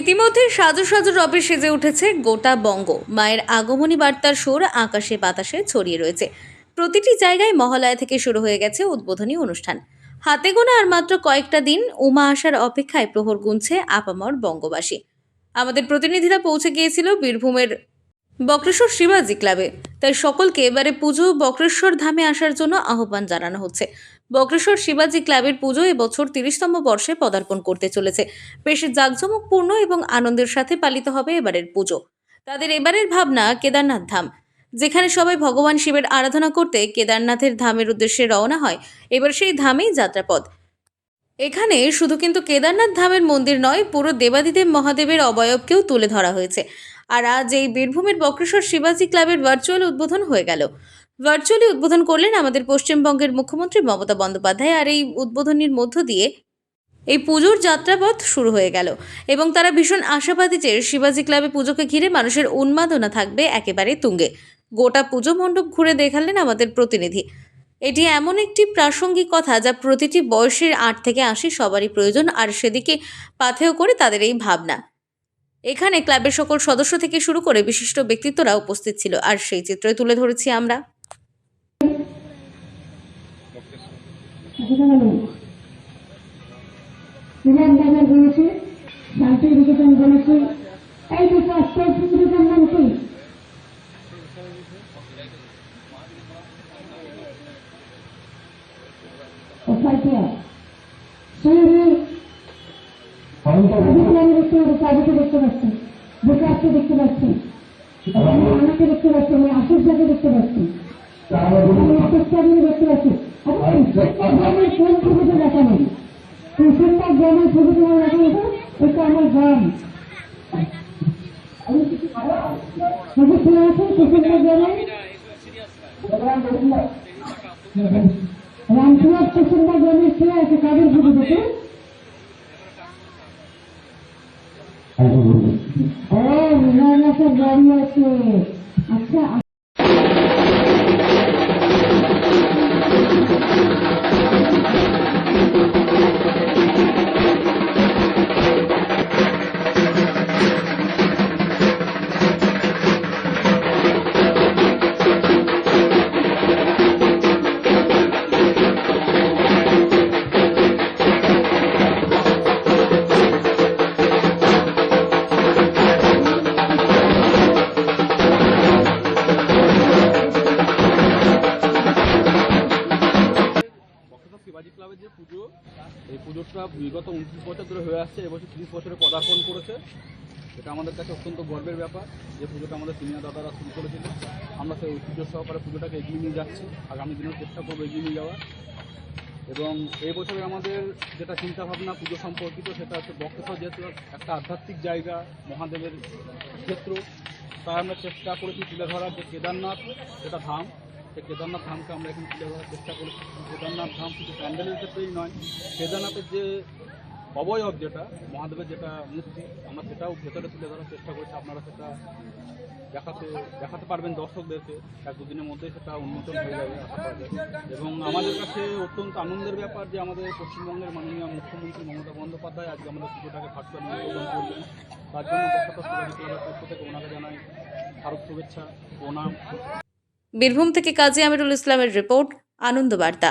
ইতিমধ্যে সাজু সাজু রবে সেজে উঠেছে গোটা বঙ্গ। মায়ের আগমনী বার্তার সুর আকাশে বাতাসে ছড়িয়ে রয়েছে। প্রতিটি জায়গায় মহালয়া থেকে শুরু হয়ে গেছে উদ্বোধনী অনুষ্ঠান। হাতে গোনা আর মাত্র কয়েকটা দিন উমা আসার অপেক্ষায় প্রহর গুনছে আপামর বঙ্গবাসী। আমাদের প্রতিনিধিরা পৌঁছে গিয়েছিল বীরভূমের বক্রেশ্বর শিবাজি ক্লাবে। তাই সকলকে এবারে পুজো বক্রেশ্বর ধামে আসার জন্য আহ্বান জানানো হচ্ছে। বক্রেশ্বর শিবাজি ক্লাবের পুজো এবছর তিরিশতম বর্ষে পদার্পণ করতে চলেছে। বেশ জাঁকজমকপূর্ণ এবং আনন্দের সাথে পালিত হবে এবারের পুজো। তাদের এবারের ভাবনা কেদারনাথ ধাম। যেখানে সবাই ভগবান শিবের আরাধনা করতে কেদারনাথের ধামের উদ্দেশ্যে রওনা হয়, এবার সেই ধামেই যাত্রাপথ। এখানে শুধু কিন্তু কেদারনাথ ধামের মন্দির নয়, পুরো দেবাদিদেব মহাদেবের অবয়বকেও তুলে ধরা হয়েছে। আর আজ এই বীরভূমের বক্রেশ্বর শিবাজি ক্লাবের ভার্চুয়াল উদ্বোধন হয়ে গেল। ভার্চুয়ালি উদ্বোধন করলেন আমাদের পশ্চিমবঙ্গের মুখ্যমন্ত্রী মমতা বন্দ্যোপাধ্যায় আর এই উদ্বোধনীর মধ্য দিয়ে এই পুজোর যাত্রাপথ শুরু হয়ে গেল এবং তারা ভীষণ আশাবাদী যে শিবাজি ক্লাবে পুজোকে ঘিরে মানুষের উন্মাদনা থাকবে একেবারে তুঙ্গে। গোটা পুজো মণ্ডপ ঘুরে দেখালেন আমাদের প্রতিনিধি। এটি এমন একটি প্রাসঙ্গিক কথা যা প্রতিটি বয়সের আট থেকে আশি সবারই প্রয়োজন, আর সেদিকে পাথেয় করে তাদের এই ভাবনা। এখানে ক্লাবের সকল সদস্য থেকে শুরু করে বিশিষ্ট ব্যক্তিত্বরা উপস্থিত ছিল। আর সেই চিত্রই তুলে ধরেছি আমরা। বাজার আমি দেখতে পাচ্ছি। বিকাশকে দেখতে পাচ্ছি। আমাকে দেখতে পাচ্ছি। আমি আশিস যাকে দেখতে পাচ্ছি। আমি দেখতে পাচ্ছি। আমি গ্রামের আমার গ্রাম ছবি শোনা আছে প্রত্যেকটা গ্রামে রামপুরার প্রত্যেকটা গ্রামে কে আছে কাদের ছবি দেখে ও মৃণানাথের গ্রাম আছে। আচ্ছা যে পুজো, এই পুজোটা বিগত উনত্রিশ বছর ধরে হয়ে আসছে, এবছর তিরিশ বছরে পদার্পণ করেছে। এটা আমাদের কাছে অত্যন্ত গর্বের ব্যাপার, যে পুজোটা আমাদের সিনিয়র দাদারা শুরু করেছিল। আমরা সেই ঐতিহ্য সহকারে পুজোটাকে এগিয়ে নিয়ে যাচ্ছি, আগামী দিনেও চেষ্টা করব এগিয়ে নিয়ে যাওয়ার। এবং এই বছরে আমাদের যেটা চিন্তাভাবনা পুজো সম্পর্কিত, সেটা হচ্ছে বক্রেশ্বর যেহেতু একটা আধ্যাত্মিক জায়গা, মহাদেবের ক্ষেত্র, তাই আমরা চেষ্টা করেছি তুলে ধরার যে কেদারনাথ যেটা ধাম। কেদারনাথ ধামকে আমরা এখন তুলে ধরার চেষ্টা করেছি। কেদারনাথ ধাম শুধু প্যান্ডেলের ক্ষেত্রেই নয়, কেদারনাথের যে অবয়ব যেটা, মহাদেবের যেটা মূর্তি, আমরা সেটাও ভেতরে তুলে ধরার চেষ্টা করেছি। আপনারা সেটা দেখাতে দেখাতে পারবেন দর্শকদেরকে। এক দুদিনের মধ্যেই সেটা উন্মোচন হয়ে যাবে করা এবং আমাদের কাছে অত্যন্ত আনন্দের ব্যাপার যে আমাদের পশ্চিমবঙ্গের মাননীয় মুখ্যমন্ত্রী মমতা বন্দ্যোপাধ্যায় আজকে আমাদের পুজোটাকে ভার্চুয়ালি উদ্বোধন করলেন। তার জন্য বক্তব্য পক্ষ থেকে ওনাকে জানাই ভারত শুভেচ্ছা, প্রণাম। বীরভূম থেকে কাজী আমিরুল ইসলামের রিপোর্ট আনন্দ বার্তা।